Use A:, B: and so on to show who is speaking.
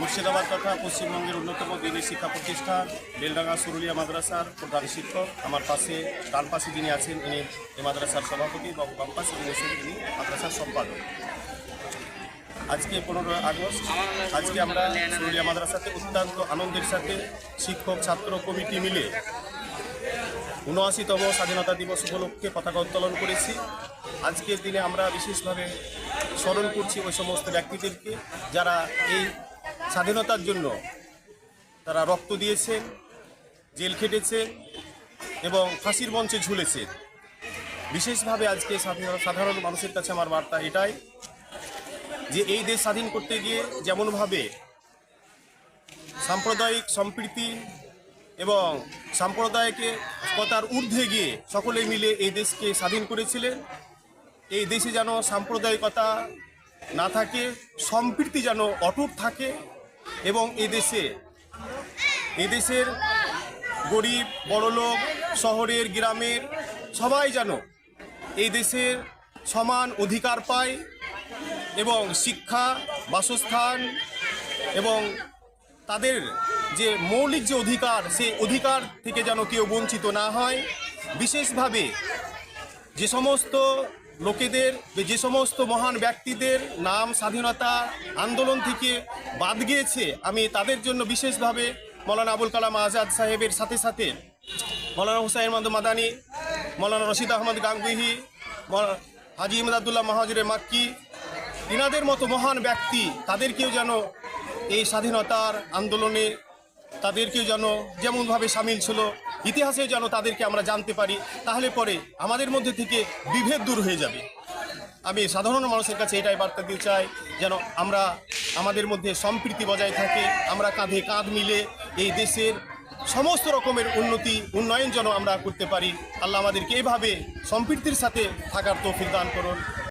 A: মুর্শিদাবাদ তথা পশ্চিমবঙ্গের অন্যতম দিনী শিক্ষা প্রতিষ্ঠান বেলডাঙ্গা সুরুলিয়া মাদ্রাসার প্রধান শিক্ষক। আমার পাশে, ডান পাশে যিনি আছেন, ইনি এই মাদ্রাসার সভাপতি এবং বাম পাশে যিনি আছেন তিনি মাদ্রাসার সম্পাদক। আজকে পনেরো আগস্ট, আজকে আমরা সুরুলিয়া মাদ্রাসাতে অত্যন্ত আনন্দের সাথে শিক্ষক, ছাত্র, কমিটি মিলে উনআশিতম স্বাধীনতা দিবস উপলক্ষে পতাকা উত্তোলন করেছি। আজকের দিনে আমরা বিশেষভাবে স্মরণ করছি ওই সমস্ত ব্যক্তিদেরকে যারা এই স্বাধীনতার জন্য তারা রক্ত দিয়েছেন, জেল খেটেছেন এবং ফাঁসির মঞ্চে ঝুলেছে বিশেষভাবে আজকে সাধারণ মানুষের কাছে আমার বার্তা এটাই যে এই দেশ স্বাধীন করতে গিয়ে যেমনভাবে সাম্প্রদায়িক সম্প্রীতি এবং সাম্প্রদায়কে কথার ঊর্ধ্বে গিয়ে সকলে মিলে এই দেশকে স্বাধীন করেছিলেন, এই দেশে যেন সাম্প্রদায়িকতা না থাকে, সম্প্রীতি যেন অটুট থাকে এবং এদেশে, এদেশের গরিব, বড়লোক, শহরের, গ্রামের সবাই যেন এই দেশের সমান অধিকার পায় এবং শিক্ষা, বাসস্থান এবং তাদের যে মৌলিক যে অধিকার সে অধিকার থেকে যেন কেউ বঞ্চিত না হয়। বিশেষভাবে যে সমস্ত লোকেদের, যে সমস্ত মহান ব্যক্তিদের নাম স্বাধীনতা আন্দোলন থেকে বাদ গিয়েছে, আমি তাদের জন্য বিশেষভাবে মৌলানা আবুল কালাম আজাদ সাহেবের সাথে সাথে মৌলানা হুসাইন মাহমুদ মাদানি, মৌলানা রশিদ আহমদ গাঙ্গুহি হাজি ইমদাদুল্লাহ মাহাজুরে মাক্কি, ইনাদের মতো মহান ব্যক্তি, তাদেরকেও যেন এই স্বাধীনতার আন্দোলনে তাদেরকেও যেন যেমনভাবে সামিল ছিল ইতিহাসে যেন তাদেরকে আমরা জানতে পারি, তাহলে পরে আমাদের মধ্যে থেকে বিভেদ দূর হয়ে যাবে। আমি সাধারণ মানুষের কাছে এটাই বার্তা দিতে চাই, যেন আমরা আমাদের মধ্যে সম্প্রীতি বজায় থাকে, আমরা কাঁধে কাঁধ মিলে এই দেশের সমস্ত রকমের উন্নতি, উন্নয়ন যেন আমরা করতে পারি। আল্লাহ আমাদেরকে এভাবে সম্প্রীতির সাথে থাকার তৌফিক দান করুন।